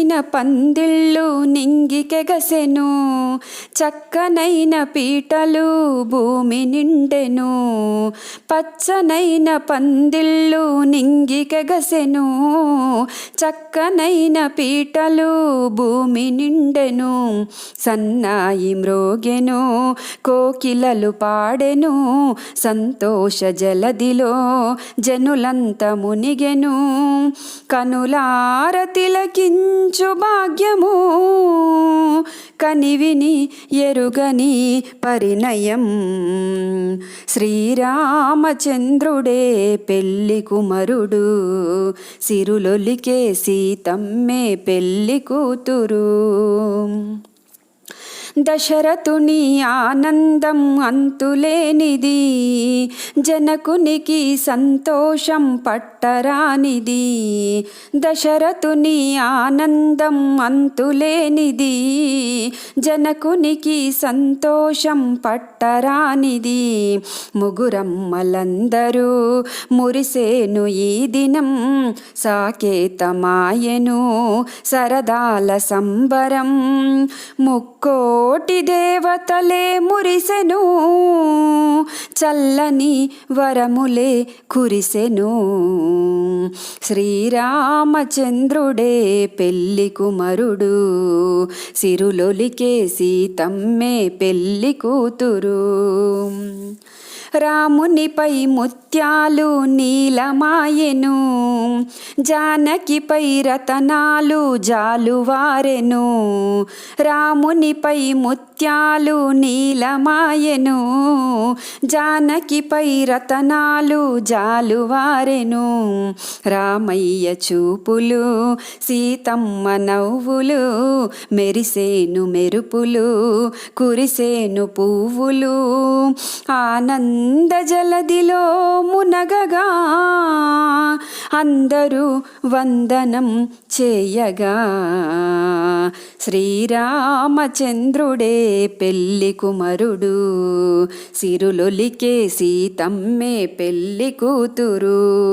చక్కనైన పందిళ్ళు నింగికెగసెను చక్కనైన పీటలు భూమి నిండెను పచ్చనైన పందిళ్ళు నింగికెగసెను చక్కనైన పీటలు భూమి నిండెను సన్నాయి మ్రోగెను కోకిలలు పాడెను సంతోష జలదిలో జనులంత మునిగెను కనులార తిలకించు భాగ్యము. కనివిని ఎరుగని పరిణయం. శ్రీరామచంద్రుడే పెళ్ళి కుమరుడు. సిరులొలికే సీతమ్మే పెళ్ళి కూతురు. దశరథుని ఆనందం అంతులేనిది జనకునికి సంతోషం పట్టరానిది. దశరథుని ఆనందం అంతులేనిది జనకునికి సంతోషం పట్టరానిది. ముగురమ్మలందరూ మురిసేను ఈ దినం సాకేతమాయను సరదాల సంబరం. ముక్కో కోటి దేవతలే మురిసెను చల్లని వరములే కురిసెను. శ్రీరామచంద్రుడే పెళ్ళి కుమరుడు సిరులొలికే సీతమ్మే పెళ్ళి కూతురు. రామునిపై ముత్యాలు నీలమాయెను జానకిపై రతనాలు జాలువారెను రామునిపై ముత్యాలు నీలమాయెను జానకిపై రతనాలు జాలువారెను. రామయ్య చూపులు సీతమ్మ నవ్వులు మెరిసేను మెరుపులు కురిసేను పువ్వులు ఆనంద అందజలదిలో మునగగా అందరూ వందనం చేయగా. శ్రీరామచంద్రుడే పెళ్ళి కుమరుడు సిరులొలికే సీతమ్మే పెళ్ళి కూతురు.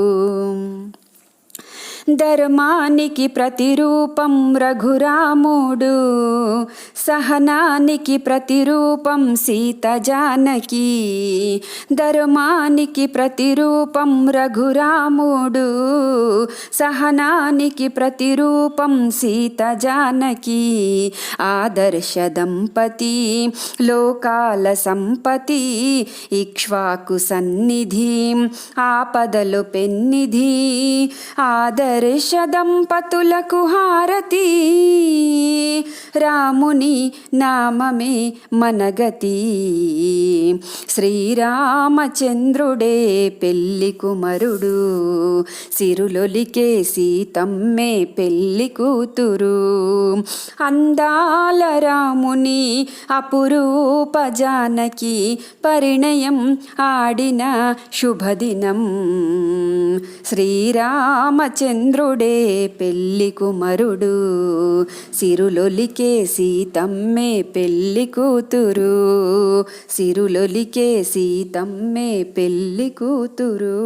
ధర్మానికి ప్రతిరూపం రఘురాముడు సహనానికి ప్రతిరూపం సీత జానకి ధర్మానికి ప్రతిరూపం రఘురాముడు సహనానికి ప్రతిరూపం సీత జానకి ఆదర్శ దంపతి లోకాల సంపతి ఇక్ష్వాకు సన్నిధి ఆపదలు పెన్నిధి ఆదర్ ఆదర్శ దంపతులకు హారతి. రాముని నామమే మనగతి. శ్రీరామచంద్రుడే పెళ్ళి కుమరుడు సిరులొలికే సీతమ్మే పెళ్ళి కూతురు. అందాల రాముని అపురూప జానకి పరిణయం ఆడిన శుభదినం. శ్రీరామచంద్రుడే పెళ్ళి కుమరుడు సిరులొలికే సీతమ్మే పెళ్ళి కూతురు. సిరులొలికే సీతమ్మే పెళ్ళి కూతురు.